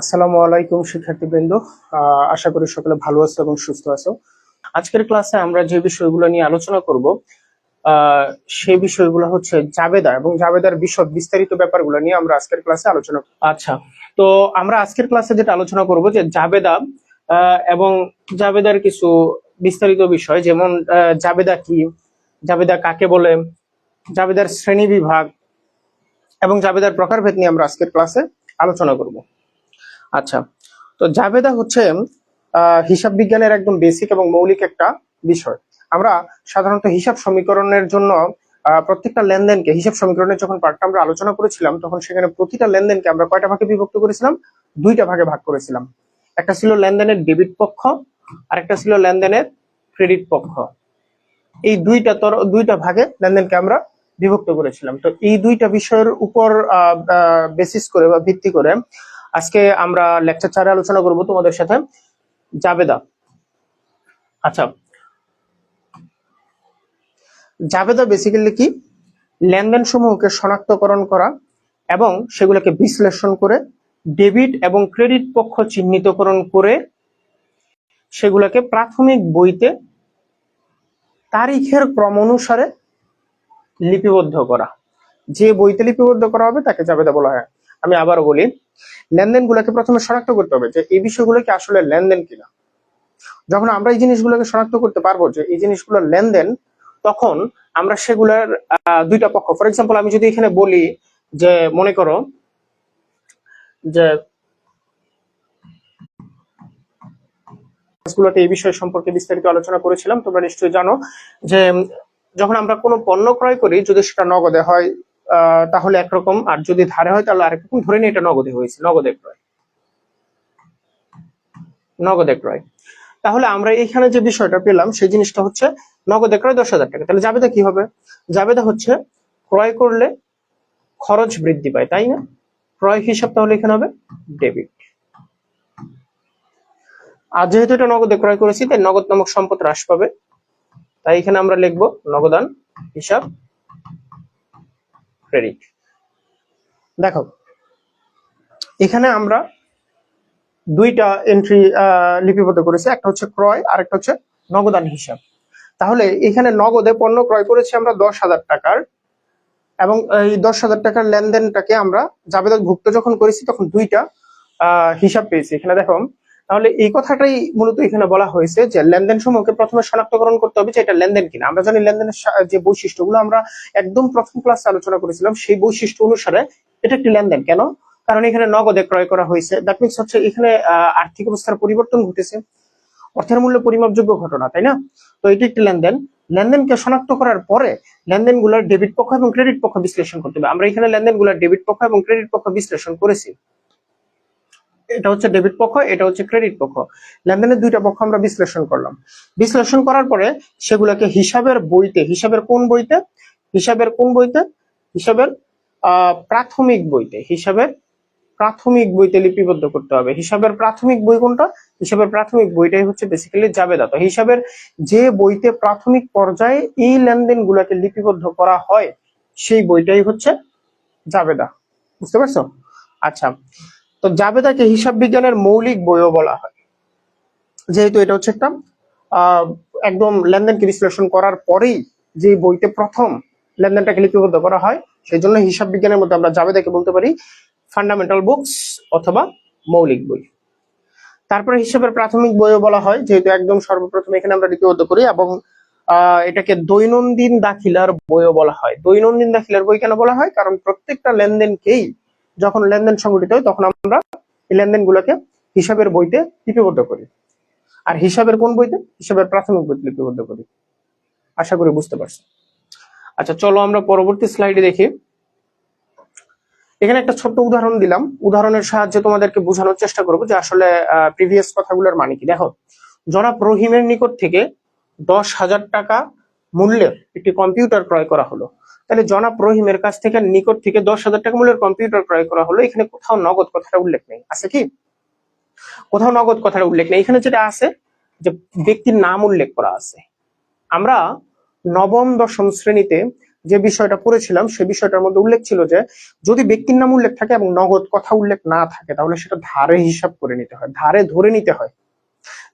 আসসালামু আলাইকুম, শিক্ষার্থীবৃন্দ। আশা করি সকলে ভালো আছো এবং সুস্থ আছো। আজকের ক্লাসে আমরা যে বিষয়গুলো নিয়ে আলোচনা করব সেই বিষয়গুলো হচ্ছে জাবেদা এবং জাবেদার বিশদ বিস্তারিত ব্যাপারগুলো নিয়ে আমরা আজকের ক্লাসে আলোচনা। আচ্ছা তো আমরা আজকের ক্লাসে যেটা আলোচনা করব যে জাবেদা এবং জাবেদার কিছু বিস্তারিত বিষয়, যেমন জাবেদা কি, জাবেদা কাকে বলে, জাবেদার শ্রেণি বিভাগ, এবং জাবেদার প্রকারভেদ নিয়ে আমরা আজকের ক্লাসে আলোচনা করব। আচ্ছা তো জাবেদা হচ্ছে হিসাব বিজ্ঞানের একদম বেসিক এবং মৌলিক একটা বিষয়। আমরা সাধারণত হিসাব সমীকরণের জন্য প্রত্যেকটা লেনদেনকে, হিসাব সমীকরণের যখন পার্টটা আমরা আলোচনা করেছিলাম, তখন সেখানে প্রতিটা লেনদেনকে আমরা কয়টা ভাগে বিভক্ত করেছিলাম? দুইটা ভাগে ভাগ করেছিলাম। একটা ছিল লেনদেনের ডেবিট পক্ষ আর একটা ছিল লেনদেনের ক্রেডিট পক্ষ। এই দুইটা তর, দুইটা ভাগে লেনদেনকে আমরা বিভক্ত করেছিলাম। তো এই দুইটা বিষয়ের উপর বেসিস করে বা ভিত্তি করে আজকে আমরা লেকচার চারে আলোচনা করব তোমাদের সাথে। জাবেদা। আচ্ছা। জাবেদা বেসিক্যালি কি? লেনদেন সমূহকে শনাক্তকরণ করা এবং সেগুলোকে বিশ্লেষণ করে ডেবিট এবং ক্রেডিট পক্ষ চিহ্নিতকরণ করে সেগুলোকে প্রাথমিক বইতে তারিখের ক্রম অনুসারে লিপিবদ্ধ করা। যে বইতে লিপিবদ্ধ করা হবে তাকে জাবেদা বলা হয়। আমি আবারও বলি, লেনদেনগুলোকে প্রথমে শনাক্ত করতে হবে যে এই বিষয়গুলো কি আসলে লেনদেন কিনা। যখন আমরা এই জিনিসগুলোকে শনাক্ত করতে পারব যে এই জিনিসগুলো লেনদেন, তখন আমরা সেগুলোর দুইটা পক্ষ। ফর এক্সাম্পল আমি যদি এখানে বলি যে, মনে করো যে এই বিষয় সম্পর্কে বিস্তারিত আলোচনা করেছিলাম, তোমরা নিশ্চয়ই জানো যে, যখন আমরা কোনো পণ্য ক্রয় করি, যদি সেটা নগদে হয় তাহলে একরকম। আর যদি ধারে হয়, তাহলে আরেক রকম। ধরে নিয়ে এটা নগদে হয়েছে। নগদে ক্রয়। নগদে ক্রয়। তাহলে আমরা এখানে যে বিষয়টা পেলাম, সেই জিনিসটা হচ্ছে নগদে ক্রয় দশ হাজার টাকা। তাহলে জাবেদা কি হবে? জাবেদা হচ্ছে ক্রয় করলে খরচ বৃদ্ধি পায়, তাই না? ক্রয় হিসাব তাহলে এখানে হবে ডেবিট। আর যেহেতু এটা নগদে ক্রয় করেছি, তাই নগদ নামক সম্পদ হ্রাস পাবে। তাই এখানে আমরা লিখব নগদান হিসাব। ক্রেডিট দেখো, এখানে আমরা দুইটা এন্ট্রি লিপিবদ্ধ করেছি। একটা হচ্ছে ক্রয় আর একটা হচ্ছে নগদান হিসাব। তাহলে এখানে নগদে পণ্য ক্রয় করেছি আমরা দশ হাজার টাকার। এবং এই দশ হাজার টাকার লেনদেনটাকে আমরা জাবেদা ভুক্ত যখন করেছি, তখন দুইটা হিসাব পেয়েছি। এখানে দেখো তাহলে এই কথাটাই মূলত এখানে বলা হয়েছে যে লেনদেন সমূহকে প্রথমে শনাক্তকরণ করতে হবে যে এটা লেনদেন কিনা। আমরা জানি লেনদেনের যে বৈশিষ্ট্যগুলো আমরা একদম প্রথম ক্লাসে আলোচনা করেছিলাম, সেই বৈশিষ্ট্য অনুসারে এটা একটি লেনদেন। কেন? কারণ এখানে নগদে ক্রয় করা হয়েছে। দ্যাট মিনস হচ্ছে এখানে আর্থিক অবস্থার পরিবর্তন ঘটেছে। অর্থের মূল্য পরিমাপযোগ্য ঘটনা, তাই না? তো এটি একটি লেনদেন। লেনদেনকে শনাক্ত করার পরে লেনদেন লেনদেনগুলোর ডেবিট পক্ষ এবং ক্রেডিট পক্ষ বিশ্লেষণ করতে হবে। আমরা এখানে লেনদেন লেনদেনগুলোর ডেবিট পক্ষ এবং ক্রেডিট পক্ষ বিশ্লেষণ করেছি। এটা হচ্ছে ডেবিট পক্ষ, এটা হচ্ছে ক্রেডিট পক্ষ। লেনদেনের দুইটা পক্ষ আমরা বিশ্লেষণ করলাম। বিশ্লেষণ করার পরে সেগুলোকে হিসাবের বইতে, হিসাবের কোন বইতে? হিসাবের কোন বইতে? হিসাবের প্রাথমিক বইতে, হিসাবের প্রাথমিক বইতে লিপিবদ্ধ করতে হবে। হিসাবের প্রাথমিক বই কোনটা? হিসাবের প্রাথমিক বইটাই হচ্ছে বেসিক্যালি জাবেদা। তো হিসাবের যে বইতে প্রাথমিক পর্যায়ে এই লেনদেন গুলাকে লিপিবদ্ধ করা হয়, সেই বইটাই হচ্ছে জাবেদা। বুঝতে পারছ? আচ্ছা তো জাবেদাকে হিসাব বিজ্ঞানের মৌলিক বইও বলা হয়। যেহেতু এটা হচ্ছে একটা একদম লেনদেনকে বিশ্লেষণ করার পরেই যে বইতে প্রথম লেনদেনটাকে লিপিবদ্ধ করা হয়, সেই জন্য হিসাব বিজ্ঞানের মধ্যে আমরা জাবেদাকে বলতে পারি ফান্ডামেন্টাল বুকস অথবা মৌলিক বই। তারপরে হিসাবের প্রাথমিক বইও বলা হয়, যেহেতু একদম সর্বপ্রথম এখানে আমরা লিপিবদ্ধ করি এবং এটাকে দৈনন্দিন দাখিলার বইও বলা হয়। দৈনন্দিন দাখিলার বই কেন বলা হয়? কারণ প্রত্যেকটা লেনদেনকেই যখন লেনদেন সংগঠিত হয়, তখন আমরা এই লেনদেনগুলোকে হিসাবের বইতে লিপিবদ্ধ করি। আর হিসাবের কোন বইতে? হিসাবের প্রাথমিক বইতে লিপিবদ্ধ করি। আশা করি বুঝতে পারছ আচ্ছা চলো আমরা পরবর্তী স্লাইডে দেখি। এখানে একটা ছোট্ট উদাহরণ দিলাম। উদাহরণের সাহায্যে তোমাদেরকে বোঝানোর চেষ্টা করব যে আসলে প্রিভিয়াস কথাগুলোর মানে কি। দেখো, জনাব রহিমের নিকট থেকে দশ হাজার টাকা মূল্যের একটি কম্পিউটার ক্রয় করা হলো। তাহলে জনাব রহিমের কাছ থেকে নিকট থেকে দশ হাজার টাকা মূল্যের কম্পিউটার ক্রয় করা হলো। এখানে কোথাও নগদ কথাটা উল্লেখ নেই। আছে কি? কোথাও নগদ কথাটা উল্লেখ নেই। এখানে যেটা আছে, যে ব্যক্তির নাম উল্লেখ করা আছে। আমরা নবম, দশম শ্রেণীতে যে বিষয়টা পড়েছিলাম, সে বিষয়টার মধ্যে উল্লেখ ছিল যে, যদি ব্যক্তির নাম উল্লেখ থাকে এবং নগদ কথা উল্লেখ না থাকে, তাহলে সেটা ধারে হিসাব করে নিতে হয়। ধারে ধরে নিতে হয়।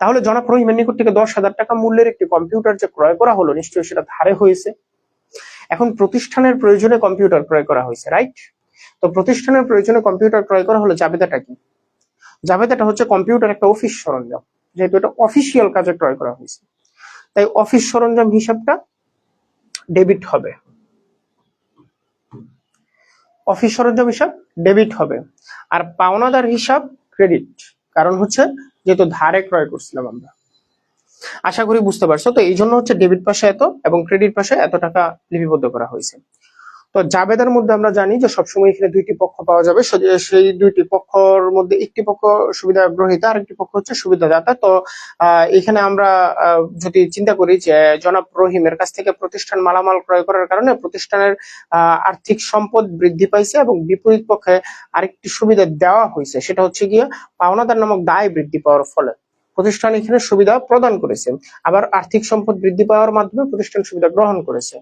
তাহলে জনাব রহিমের নিকট থেকে দশ হাজার টাকা মূল্যের একটি কম্পিউটার যে ক্রয় করা হলো, নিশ্চয়ই সেটা ধারে হয়েছে। এখন প্রতিষ্ঠানের প্রয়োজনে কম্পিউটার ক্রয় করা হয়েছে রাইট তো প্রতিষ্ঠানের প্রয়োজনে কম্পিউটার ক্রয় করা হলো জাবেদাটা কি? জাবেদাটা হচ্ছে কম্পিউটার একটা অফিস সরঞ্জাম, যেহেতু এটা অফিসিয়াল কাজে ক্রয় করা হয়েছে। তাই অফিস সরঞ্জাম হিসাবটা ডেবিট হবে। অফিস সরঞ্জাম হিসাব ডেবিট হবে। আর পাওনাদার হিসাব ক্রেডিট কারণ হচ্ছে যেহেতু ধারে ক্রয় করছিলাম আমরা। আশা করি বুঝতে পারছ। তো এই জন্য হচ্ছে ডেবিট পাশে এত এবং ক্রেডিট পাশে এত টাকা লিপিবদ্ধ করা হয়েছে। তো জাবেদার মধ্যে আমরা জানি যে সবসময় এখানে দুইটি পক্ষ পাওয়া যাবে। সেই দুইটি পক্ষর মধ্যে একটি পক্ষ সুবিধা গ্রহীতা আর একটি পক্ষ হচ্ছে সুবিধাদাতা। তো এখানে আমরা যদি চিন্তা করি যে, জনাব রহিমের কাছ থেকে প্রতিষ্ঠান মালামাল ক্রয় করার কারণে প্রতিষ্ঠানের আর্থিক সম্পদ বৃদ্ধি পাইছে এবং বিপরীত পক্ষে আরেকটি সুবিধা দেওয়া হয়েছে সেটা হচ্ছে গিয়ে পাওনাদার নামক দায় বৃদ্ধি পাওয়ার ফলে প্রতিষ্ঠান এখানে সুবিধা প্রদান করেছে। আবার আর্থিক সম্পদ বৃদ্ধি পাওয়ার মাধ্যমে প্রতিষ্ঠান সুবিধা গ্রহণ করেছে।